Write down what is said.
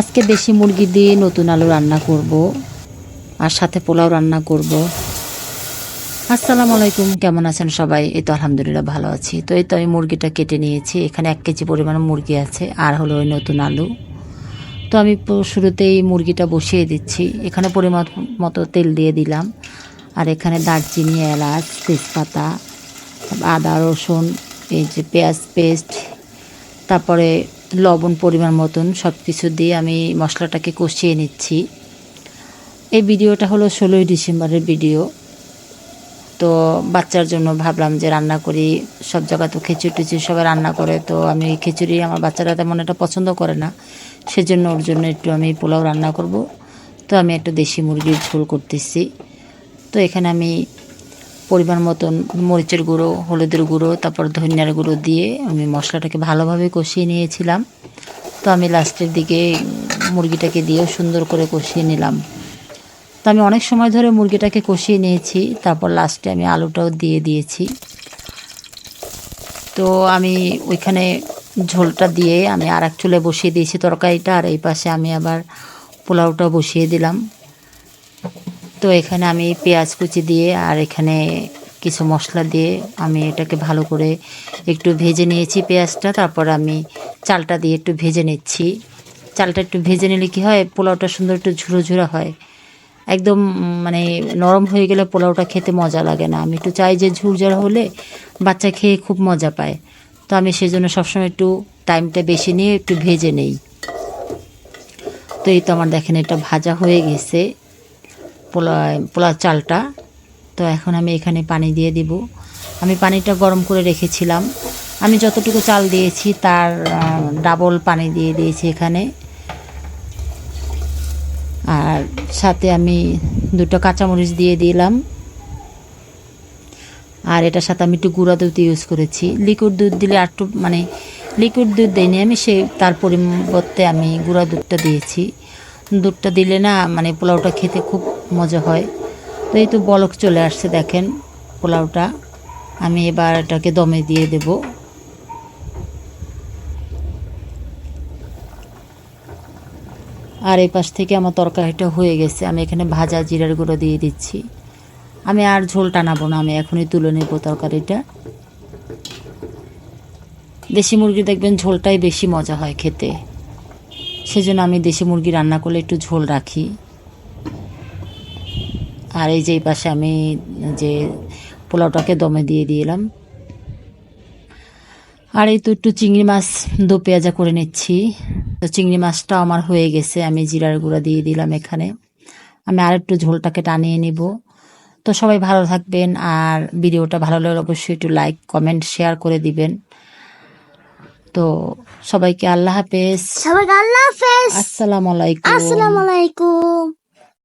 আজকে দেশি মুরগি দিয়ে নতুন আলু রান্না করব আর সাথে পোলাও রান্না করব। আসসালামু আলাইকুম, কেমন আছেন সবাই? এই তো আলহামদুলিল্লাহ ভালো আছি। তো এই তো আমি মুরগিটা কেটে নিয়েছি। এখানে এক কেজি পরিমাণ মুরগি আছে, আর হলো ওই নতুন আলু। তো আমি শুরুতেই মুরগিটা বসিয়ে দিচ্ছি। এখানে পরিমাণ মতো তেল দিয়ে দিলাম। আর এখানে দারচিনি, এলাচ, তেজপাতা, আদা, রসুন, এই যে পেঁয়াজ, পেস্ট, তারপরে লবণ পরিমাণ মতন সব কিছু দিয়ে আমি মশলাটাকে কষিয়ে নিচ্ছি। এই ভিডিওটা হলো ষোলোই ডিসেম্বরের ভিডিও। তো বাচ্চার জন্য ভাবলাম যে রান্না করি, সব জায়গায় তো খিচুড়ি টিচুড়ি সবাই রান্না করে, তো আমি খিচুড়ি আমার বাচ্চারা তেমন এটা পছন্দ করে না। সেজন্য ওর জন্য একটু আমি পোলাও রান্না করব। তো আমি একটা দেশি মুরগির ঝোল করতেছি। তো এখানে আমি পরিমাণ মতন মরিচের গুঁড়ো, হলুদের গুঁড়ো, তারপর ধনিয়ার গুঁড়ো দিয়ে আমি মশলাটাকে ভালোভাবে কষিয়ে নিয়েছিলাম। তো আমি লাস্টের দিকে মুরগিটাকে দিয়েও সুন্দর করে কষিয়ে নিলাম। তো আমি অনেক সময় ধরে মুরগিটাকে কষিয়ে নিয়েছি, তারপর লাস্টে আমি আলুটাও দিয়ে দিয়েছি। তো আমি ওইখানে ঝোলটা দিয়ে আমি আর এক চুলে বসিয়ে দিয়েছি তরকারিটা, আর এই পাশে আমি আবার পোলাওটা বসিয়ে দিলাম। তো এখানে আমি পেঁয়াজ কুচি দিয়ে আর এখানে কিছু মশলা দিয়ে আমি এটাকে ভালো করে একটু ভেজে নিয়েছি পেঁয়াজটা। তারপর আমি চালটা দিয়ে একটু ভেজে নিচ্ছি। চালটা একটু ভেজে নিলে কি হয়, পোলাওটা সুন্দর একটু ঝুরো ঝুরো হয়। একদম মানে নরম হয়ে গেলে পোলাওটা খেতে মজা লাগে না। আমি একটু চাই যে ঝুরঝার হলে বাচ্চা খেয়ে খুব মজা পায়। তো আমি সেই জন্য সবসময় একটু টাইমটা বেশি নিয়ে একটু ভেজে নেই। তো এই তো আমার দেখেন এটা ভাজা হয়ে গেছে। পোলা পোলা চালটা। তো এখন আমি এখানে পানি দিয়ে দিব। আমি পানিটা গরম করে রেখেছিলাম। আমি যতটুকু চাল দিয়েছি তার ডাবল পানি দিয়ে দিয়েছি এখানে। আর সাথে আমি দুটো কাঁচামরিচ দিয়ে দিলাম। আর এটার সাথে আমি একটু গুঁড়া দুধ ইউজ করেছি। লিকুইড দুধ দিলে আর মানে লিকুইড দুধ দিইনি আমি, সে, তার পরিবর্তে আমি গুঁড়া দুধটা দিয়েছি। দুধটা দিলে না মানে পোলাওটা খেতে খুব মজা হয়। তো এই তো বলক চলে আসছে দেখেন পোলাওটা। আমি এবার এটাকে দমে দিয়ে দেব। আর এই পাশ থেকে আমার তরকারিটা হয়ে গেছে। আমি এখানে ভাজা জিরার গুঁড়ো দিয়ে দিচ্ছি। আমি আর ঝোল টানাবো না, আমি এখনই তুলে নেব তরকারিটা। দেশি মুরগি দেখবেন ঝোলটাই বেশি মজা হয় খেতে। সেজন্য আমি দেশি মুরগি রান্না করলে একটু ঝোল রাখি। আর এই যে এই পাশে আমি যে পোলাওটাকে দমে দিয়ে দিলাম। আর এই তো একটু চিংড়ি মাছ, দো পেঁয়াজা করে নিচ্ছি। তো চিংড়ি মাছটা আমার হয়ে গেছে, আমি জিরার গুঁড়া দিয়ে দিলাম এখানে। আমি আর একটু ঝোলটাকে টানিয়ে নিব। তো সবাই ভালো থাকবেন, আর ভিডিওটা ভালো লাগলে অবশ্যই একটু লাইক কমেন্ট শেয়ার করে দিবেন। তো সবাইকে আল্লাহ হাফেজ। সবাইকে আল্লাহ হাফেজ। আসসালামু আলাইকুম। আসসালামু আলাইকুম।